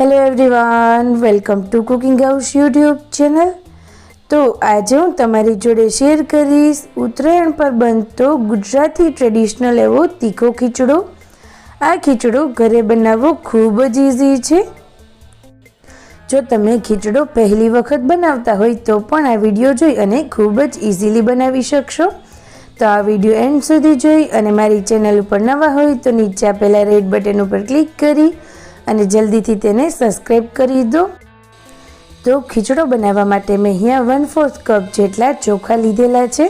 Hello everyone welcome to cooking house YouTube channel તો આજે હું તમારી જોડે શેર કરીશ ઉત્તરાયણ પર બનતો ગુજરાતી ટ્રેડિશનલ એવો તીખો ખીચડો. આ ખીચડો ઘરે બનાવવો ખૂબ જ ઇઝી છે. જો તમે ખીચડો પહેલી વખત બનાવતા હોય તો પણ આ વીડિયો જોઈ અને ખૂબ જ ઇઝીલી બનાવી શકશો. તો આ વીડિયો એન્ડ સુધી જોઈ અને મારી ચેનલ ઉપર નવા હોય તો નીચે આપેલા રેડ બટન ઉપર ક્લિક કરી અને જલ્દીથી તેને સબસ્ક્રાઈબ કરી દો. તો ખીચડો બનાવવા માટે મેં અહીંયા વન ફોર્થ કપ જેટલા ચોખા લીધેલા છે.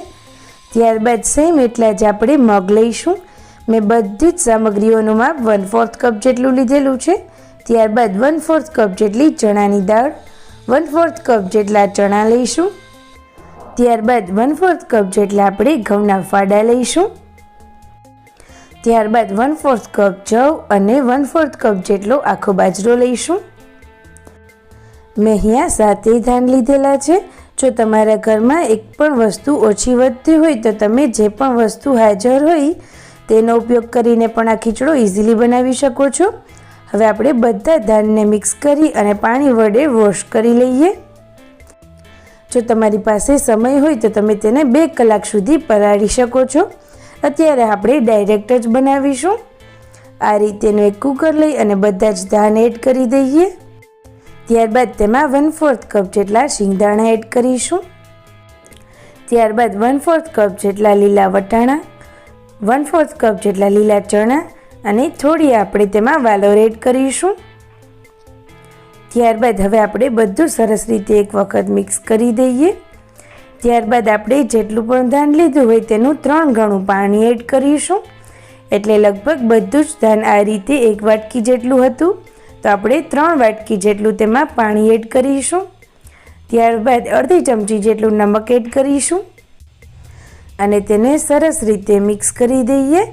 ત્યારબાદ સેમ એટલા જ આપણે મગ લઈશું. મેં બધી જ સામગ્રીઓનું માપ વન ફોર્થ કપ જેટલું લીધેલું છે. ત્યારબાદ વન ફોર્થ કપ જેટલી ચણાની દાળ વન ફોર્થ કપ જેટલા ચણા લઈશું. ત્યારબાદ વન ફોર્થ કપ જેટલા આપણે ઘઉંના ફાડા લઈશું. ત્યારબાદ વન ફોર્થ કપ જવ અને વન ફોર્થ કપ જેટલો આખો બાજરો લઈશું. મેં અહીંયા સાતેય ધાન લીધેલા છે. જો તમારા ઘરમાં એક પણ વસ્તુ ઓછી વધતી હોય તો તમે જે પણ વસ્તુ હાજર હોય, તેનો ઉપયોગ કરીને પણ આ ખીચડો ઇઝીલી બનાવી શકો છો. હવે આપણે બધા ધાનને મિક્સ કરી અને પાણી વડે વોશ કરી લઈએ. જો તમારી પાસે સમય હોય તો તમે તેને બે કલાક સુધી પલાળી શકો છો. અત્યારે આપણે ડાયરેક્ટ જ બનાવીશું. આ રીતેનું એક કુકર લઈ અને બધા જ ધાન એડ કરી દઈએ. ત્યારબાદ તેમાં વન ફોર્થ કપ જેટલા શિંગદાણા એડ કરીશું. ત્યારબાદ વન ફોર્થ કપ જેટલા લીલા વટાણા વન ફોર્થ કપ જેટલા લીલા ચણા અને થોડી આપણે તેમાં વાલોર એડ કરીશું. ત્યારબાદ હવે આપણે બધું સરસ રીતે એક વખત મિક્સ કરી દઈએ. ત્યારબાદ આપણે જેટલું પણ ધાન લીધું હોય તેનું ત્રણ ગણું પાણી એડ કરીશું. એટલે લગભગ બધું જ ધાન આ રીતે એક વાટકી જેટલું હતું. તો આપણે ત્રણ વાટકી જેટલું તેમાં પાણી એડ કરીશું. ત્યારબાદ અડધી ચમચી જેટલું નમક એડ કરીશું. અને તેને સરસ રીતે મિક્સ કરી દઈએ.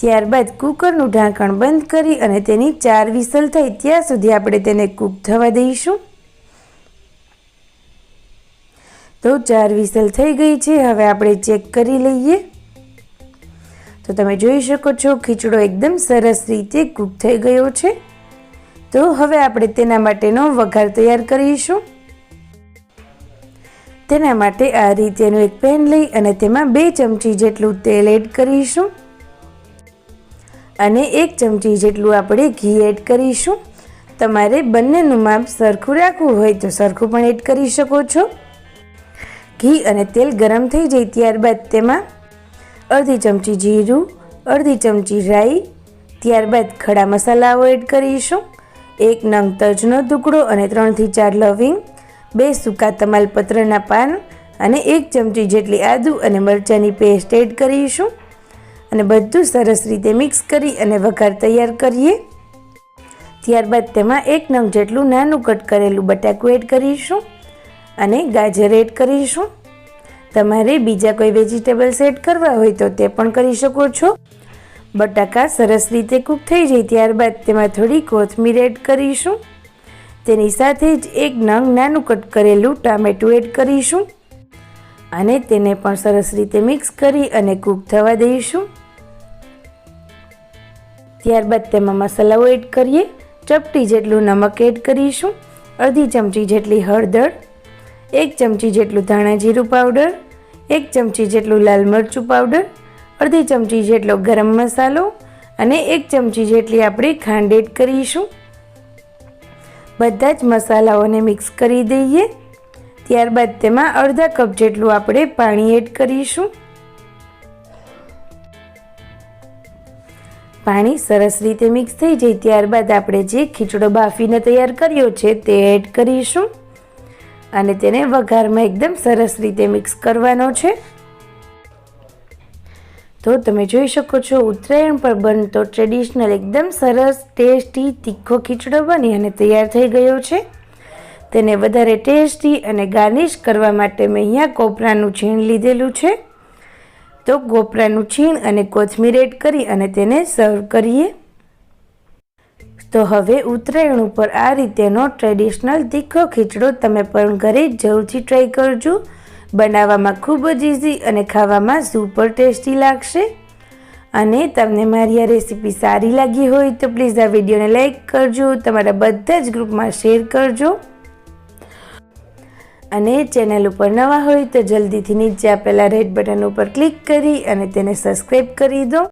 ત્યારબાદ કુકરનું ઢાંકણ બંધ કરી અને તેની ચાર વિસલ થાય ત્યાં સુધી આપણે તેને કૂક થવા દઈશું. તો ચાર વિસલ થઈ ગઈ છે. હવે આપણે ચેક કરી લઈએ. તો તમે જોઈ શકો છો, ખીચડો એકદમ સરસ રીતે કૂક થઈ ગયો છે. તો હવે આપણે તેના માટેનો વઘાર તૈયાર કરીશું. તેના માટે આ રીતેનું એક પેન લઈ અને તેમાં બે ચમચી જેટલું તેલ એડ કરીશું. અને એક ચમચી જેટલું આપણે ઘી એડ કરીશું. તમારે બંનેનું માપ સરખું રાખવું હોય તો સરખું પણ એડ કરી શકો છો. ઘી અને તેલ ગરમ થઈ જાય ત્યારબાદ તેમાં અડધી ચમચી જીરું, અડધી ચમચી રાઈ, ત્યારબાદ ખડા મસાલાઓ એડ કરીશું. એક નંગ તજનો ટુકડો અને ત્રણથી ચાર લવિંગ, બે સૂકા તમાલપત્રના પાન અને એક ચમચી જેટલી આદુ અને મરચાંની પેસ્ટ એડ કરીશું. અને બધું સરસ રીતે મિક્સ કરી અને વઘાર તૈયાર કરીએ. ત્યારબાદ તેમાં એક નંગ જેટલું નાનું કટ કરેલું બટાકું એડ કરીશું. અને ગાજર એડ કરીશું. તમારે બીજા કોઈ વેજીટેબલ્સ એડ કરવા હોય તો તે પણ કરી શકો છો. બટાકા સરસ રીતે કૂક થઈ જાય ત્યારબાદ તેમાં થોડી કોથમીર એડ કરીશું. તેની સાથે જ એક નંગ નાનું કટ કરેલું ટામેટું એડ કરીશું. અને તેને પણ સરસ રીતે મિક્સ કરી અને કૂક થવા દઈશું. ત્યારબાદ તેમાં મસાલાઓ એડ કરીએ. ચપટી જેટલું નમક એડ કરીશું. અડધી ચમચી જેટલી હળદર. એક ચમચી જેટલું ધાણા જીરું પાવડર એક ચમચી જેટલું લાલ મરચું પાવડર અડધી ચમચી જેટલો ગરમ મસાલો અને એક ચમચી જેટલી આપણે ખાંડ એડ કરીશું. બધા જ મસાલાઓને મિક્સ કરી દઈએ. ત્યારબાદ તેમાં અડધા કપ જેટલું આપણે પાણી એડ કરીશું. પાણી સરસ રીતે મિક્સ થઈ જાય ત્યારબાદ આપણે જે ખીચડો બાફીને તૈયાર કર્યો છે તે એડ કરીશું. અને તેને વઘારમાં એકદમ સરસ રીતે મિક્સ કરવાનો છે. તો તમે જોઈ શકો છો, ઉત્તરાયણ પર બનતો ટ્રેડિશનલ એકદમ સરસ, ટેસ્ટી, તીખો ખીચડો બની અને તૈયાર થઈ ગયો છે. તેને વધારે ટેસ્ટી અને ગાર્નિશ કરવા માટે મેં અહીંયા કોપરાનું છીણ લીધેલું છે. તો કોપરાનું છીણ અને કોથમીર એડ કરી અને તેને સર્વ કરીએ. તો હવે ઉત્તરાયણ ઉપર આ રીતેનો ટ્રેડિશનલ તીખો ખીચડો તમે પણ ઘરે જરૂરથી ટ્રાય કરજો. બનાવવામાં ખૂબ જ ઇઝી અને ખાવામાં સુપર ટેસ્ટી લાગશે. અને તમને મારી આ રેસીપી સારી લાગી હોય તો પ્લીઝ આ વિડીયોને લાઈક કરજો, તમારા બધા જ ગ્રુપમાં શેર કરજો. અને ચેનલ ઉપર નવા હોય તો જલ્દીથી નીચે આપેલા રેડ બટન ઉપર ક્લિક કરી અને તેને સબસ્ક્રાઈબ કરી દો.